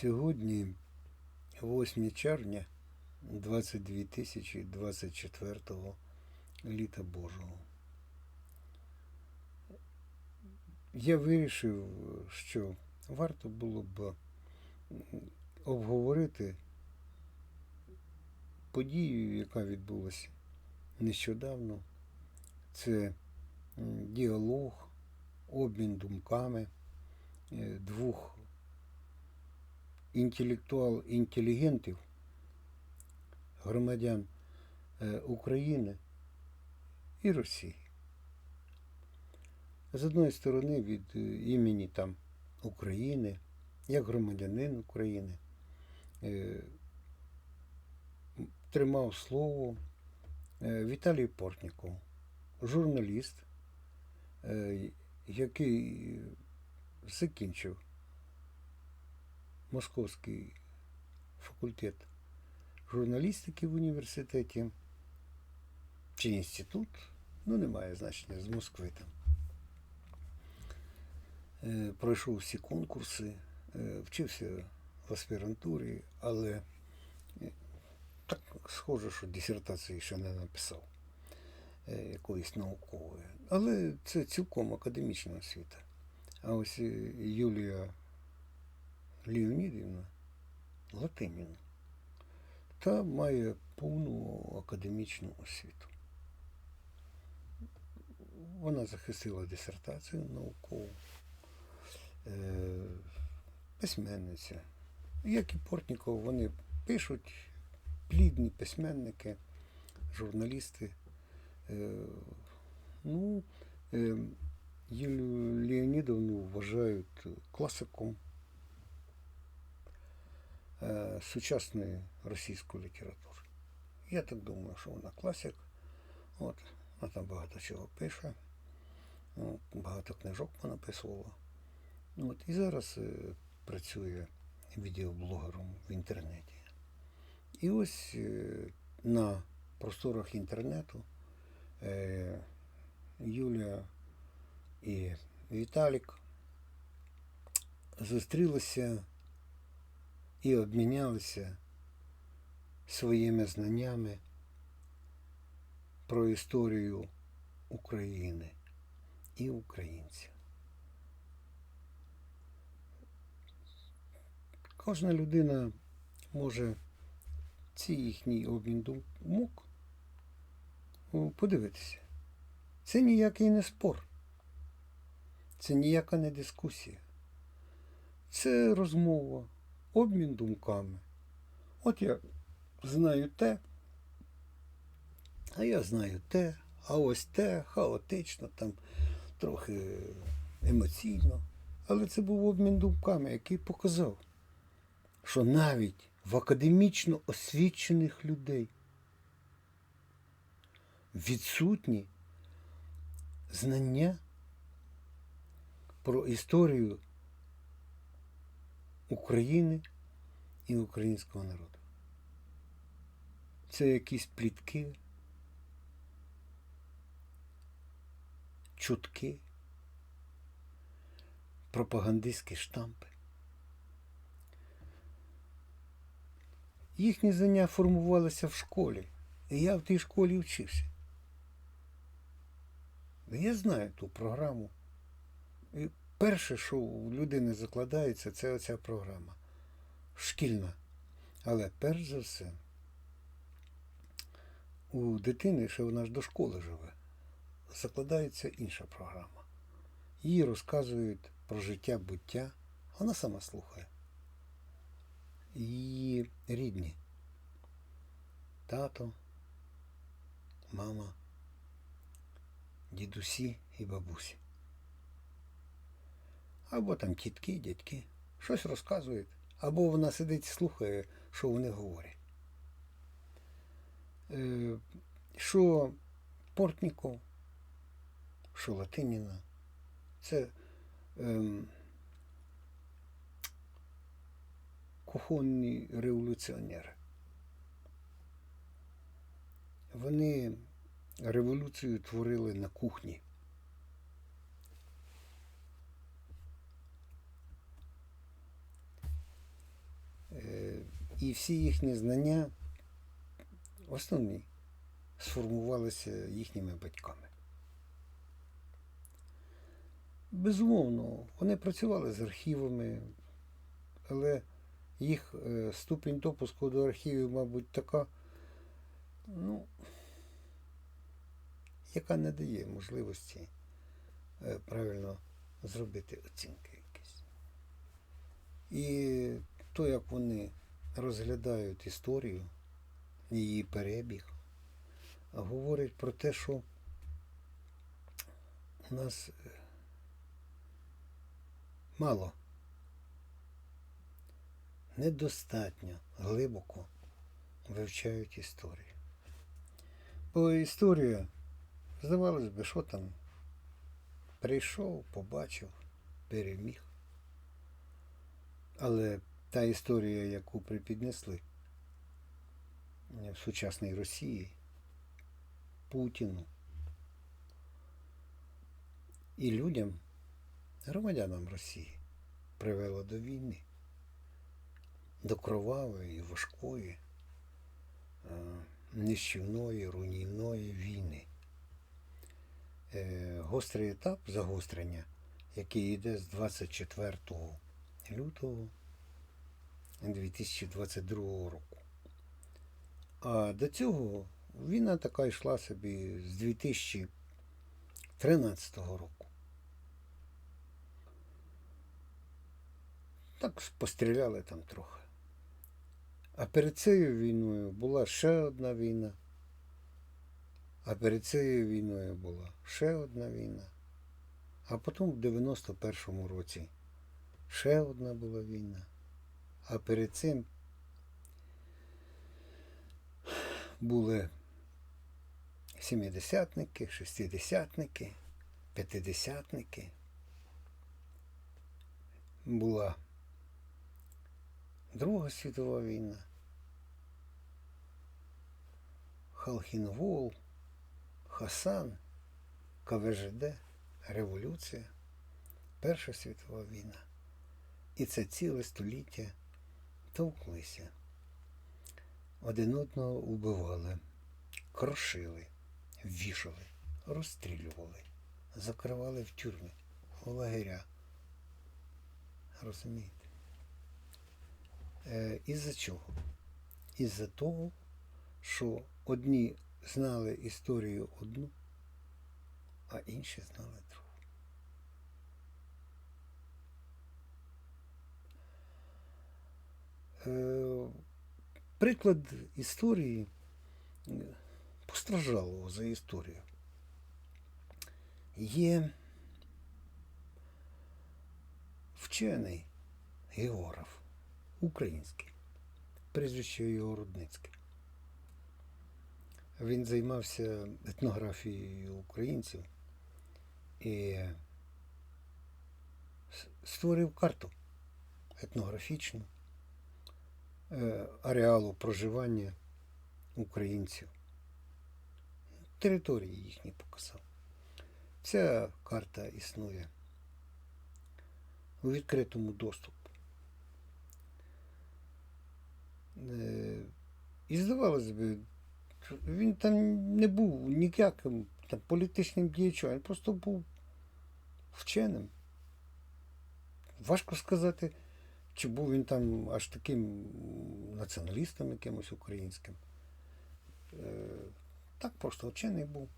Сьогодні 8 червня 22 тисячі 24 літа Божого. Я вирішив, що варто було б обговорити подію, яка відбулася нещодавно. Це діалог, обмін думками е, двох інтелектуал інтелігентів, громадян е, України і Росії. З одної сторони, від е, імені там України, як громадянин України, е, тримав слово Віталій Портніков, журналіст, який закінчив Московський факультет журналістики в університеті чи інститут, ну немає значення, з Москви там. Е, Пройшов всі конкурси, е, вчився в аспірантурі, але е, так схоже, що дисертації ще не написав якоїсь наукової. Але це цілком академічна освіта. А ось Юлія Леонідівна Латиніна та має повну академічну освіту. Вона захистила дисертацію наукову, е, письменниця. Як і Портніков, вони пишуть плідні письменники, журналісти. Е, ну, е, Юлію Леонідовну вважають класиком сучасної російської літератури. Я так думаю, що вона класик. От, вона там багато чого пише, от, багато книжок понаписувала. От, і зараз е, працює відеоблогером в інтернеті. І ось е, на просторах інтернету е, Юлія і Віталік зустрілися і обмінялися своїми знаннями про історію України і українців. Кожна людина може цей їхній обмін думок подивитися. Це ніякий не спор. Це ніяка не дискусія. Це розмова, обмін думками. От я знаю те, а я знаю те, а ось те, хаотично, там трохи емоційно. Але це був обмін думками, який показав, що навіть в академічно освічених людей відсутні знання про історію України і українського народу. Це якісь плітки, чутки, пропагандистські штампи. Їхні знання формувалися в школі. І я в тій школі вчився. Я знаю ту програму. Перше, що у людини закладається, це оця програма. Шкільна. Але перш за все, у дитини, що вона ж до школи живе, закладається інша програма. Їй розказують про життя буття, вона сама слухає. Її рідні. Тато, мама, дідусі і бабусі. Або там тітки, дядьки. Щось розказують. Або вона сидить і слухає, що вони говорять. Е, що Портніков, що Латиніна, це ем, кухонні революціонери. Вони революцію творили на кухні. І всі їхні знання основні сформувалися їхніми батьками. Безумовно, вони працювали з архівами, але їх е, ступінь допуску до архівів, мабуть, така, ну, яка не дає можливості е, правильно зробити оцінки якісь. І то, як вони розглядають історію, її перебіг, говорить про те, що у нас е, мало, недостатньо глибоко вивчають історію. Бо історія, здавалось би, що там прийшов, побачив, переміг. Але та історія, яку припіднесли в сучасній Росії, Путіну і людям, громадянам Росії, привела до війни, до кровавої, важкої, е, нищівної, руйнівної війни. Е, Гострий етап загострення, який йде з 24 лютого 2022 року. А до цього війна така йшла собі з 2013 року. Так постріляли там трохи. А перед цією війною була ще одна війна. А перед цією війною була ще одна війна. А потім в 91-му році ще одна була війна. А перед цим були сімдесятники, шестидесятники, п'ятидесятники. Була Друга світова війна. Халхінвол, Хасан, КВЖД, Революція, Перша світова війна. І це ціле століття товклися. Один одного убивали, крошили, вішали, розстрілювали, закривали в тюрми, в лагеря. Розумієте? Е, Із-за чого? Із-за того, що одні знали історію одну, а інші знали другу. Приклад історії е, постраждалого за історію є вчений географ український, прізвище його Рудницьке. Він займався етнографією українців і створив карту етнографічну е, ареалу проживання українців. Території їхні показав. Ця карта існує у відкритому доступі. Е, І здавалось би, він там не був ніяким там, політичним діячем, він просто був вченим. Важко сказати, чи був він там аж таким націоналістом якимось українським. Е, Так просто вчений був,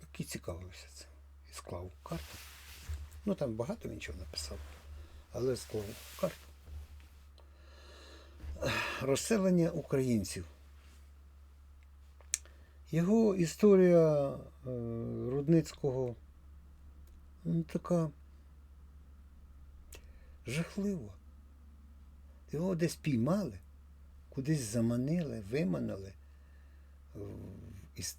який цікавився цим. І склав карту. Ну там багато він чого написав, але склав карту розселення українців. Його історія е, Рудницького ну, така жахлива. Його десь піймали, кудись заманили, виманили із,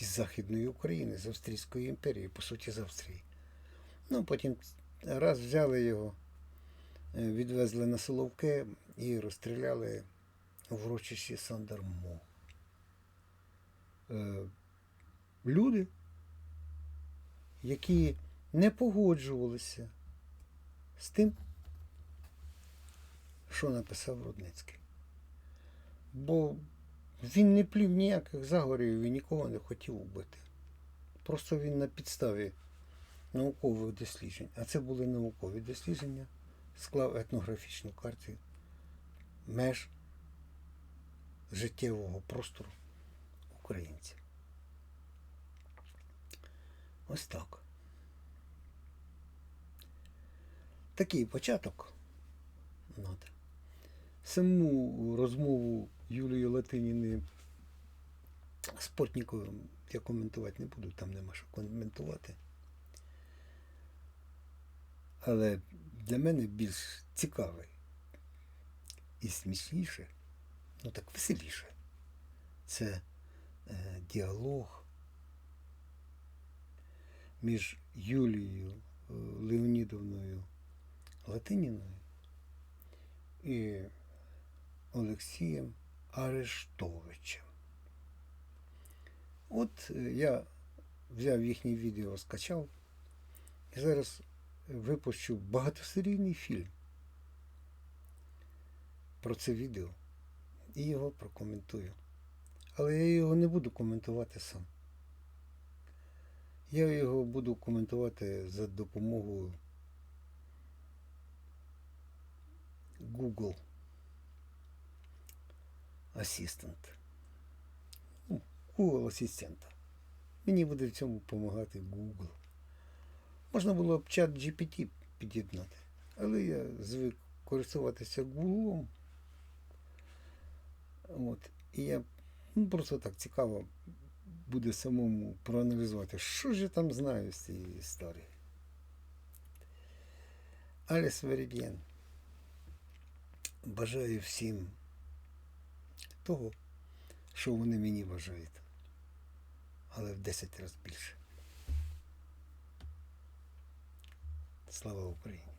із Західної України, з Австрійської імперії, по суті, з Австрії. Ну, потім раз взяли його, е, відвезли на Соловки і розстріляли в урочищі Сандармо. Е, Люди, які не погоджувалися з тим, що написав Рудницький. Бо він не плів ніяких заговорів і нікого не хотів убити. Просто він на підставі наукових досліджень, а це були наукові дослідження, склав етнографічну карту меж життєвого простору українців. Ось так. Такий початок. От. Саму розмову Юлії Латиніни з Портніковим я коментувати не буду, там нема що коментувати. Але для мене більш цікавий і смішніше, ну так веселіше. Це е, діалог між Юлією е, Леонідовною Латиніною і Олексієм Арештовичем. От е, я взяв їхнє відео, скачав і зараз випущу багатосерійний фільм про це відео і його прокоментую. Але я його не буду коментувати сам. Я його буду коментувати за допомогою Google Assistant. Ну, Google асистента. Мені буде в цьому допомагати Google. Можна було б чат GPT під'єднати, але я звик користуватися Google. От. І я ну, просто так цікаво буде самому проаналізувати, що ж я там знаю з цієї історії. Аліс Верідєн. Бажаю всім того, що вони мені бажають, але в 10 разів більше. Слава Україні!